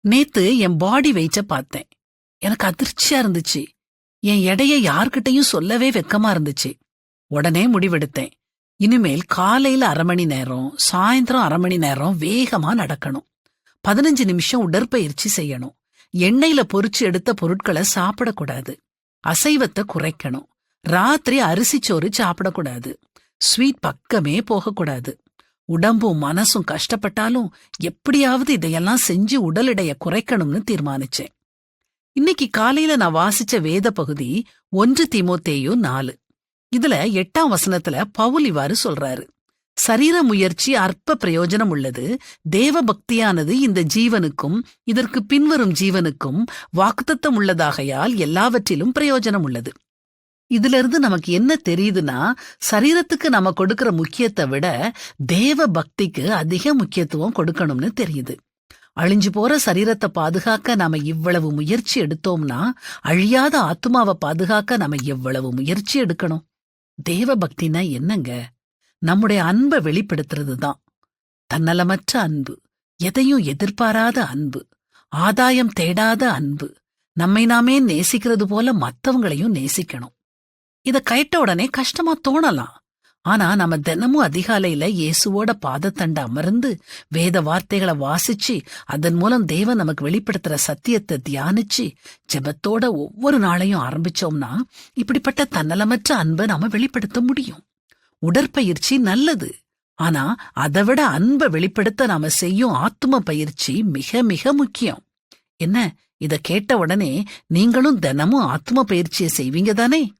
நேத்து என் பாடி வெயிட்ட பார்த்தேன். எனக்கு அதிர்ச்சியா இருந்துச்சு. என் எடைய யார்கிட்டயும் சொல்லவே வெக்கமா இருந்துச்சு. உடனே முடிவெடுத்தேன். இனிமேல் காலையில அரை மணி நேரம் சாயந்தரம் அரை மணி நேரம் வேகமா நடக்கணும். பதினஞ்சு நிமிஷம் உடற்பயிற்சி செய்யணும். எண்ணெயில பொறிச்சு எடுத்த பொருட்களை சாப்பிடக்கூடாது. அசைவத்தை குறைக்கணும். ராத்திரி அரிசி சோறு சாப்பிடக்கூடாது. ஸ்வீட் பக்கமே போகக்கூடாது. உடம்பும் மனசும் கஷ்டப்பட்டாலும் எப்படியாவது இதையெல்லாம் செஞ்சு உடல் எடைய குறைக்கணும்னு தீர்மானிச்சேன். இன்னைக்கு காலையில நான் வாசிச்ச வேத பகுதி ஒன்று தீமோத்தேயு நாலு. இதுல எட்டாம் வசனத்துல பவுல் இவ்வாறு சொல்றாரு. சரீர முயற்சி அற்ப பிரயோஜனம் உள்ளது. தேவ பக்தியானது இந்த ஜீவனுக்கும் இதற்கு பின்வரும் ஜீவனுக்கும் வாக்குத்தத்தம் உள்ளதாகையால் எல்லாவற்றிலும் பிரயோஜனம் உள்ளது. இதுல இருந்து நமக்கு என்ன தெரியுதுன்னா சரீரத்துக்கு நம்ம கொடுக்கிற முக்கியத்தை விட தேவ பக்திக்கு அதிக முக்கியத்துவம் கொடுக்கணும்னு தெரியுது. அழிஞ்சு போற சரீரத்தை பாதுகாக்க நாம இவ்வளவு முயற்சி எடுத்தோம்னா அழியாத ஆத்மாவை பாதுகாக்க நாம எவ்வளவு முயற்சி எடுக்கணும்? தேவ பக்தினா என்னங்க? நம்முடைய அன்பை வெளிப்படுத்துறது தான் தன்னலமற்ற அன்பு எதையும் எதிர்பாராத அன்பு ஆதாயம் தேடாத அன்பு நம்மை நாமே நேசிக்கிறது போல மத்தவங்களையும் நேசிக்கணும். இத கேட்ட உடனே கஷ்டமா தோணலாம். ஆனா நம்ம தினமும் அதிகாலையில இயேசுவோட பாதத்தண்ட அமர்ந்து வேத வார்த்தைகளை வாசிச்சு அதன் மூலம் தேவன் நமக்கு வெளிப்படுத்துற சத்தியத்தை தியானிச்சு ஜெபத்தோட ஒவ்வொரு நாளையும் ஆரம்பிச்சோம்னா இப்படிப்பட்ட தன்னலமற்ற அன்பை நாம வெளிப்படுத்த முடியும். உடற்பயிற்சி நல்லது. ஆனா அதை விட அன்பை வெளிப்படுத்த நாம செய்யும் ஆத்தும பயிற்சி மிக மிக முக்கியம். என்ன? இத கேட்ட உடனே நீங்களும் தினமும் ஆத்ம பயிற்சியை செய்வீங்க தானே?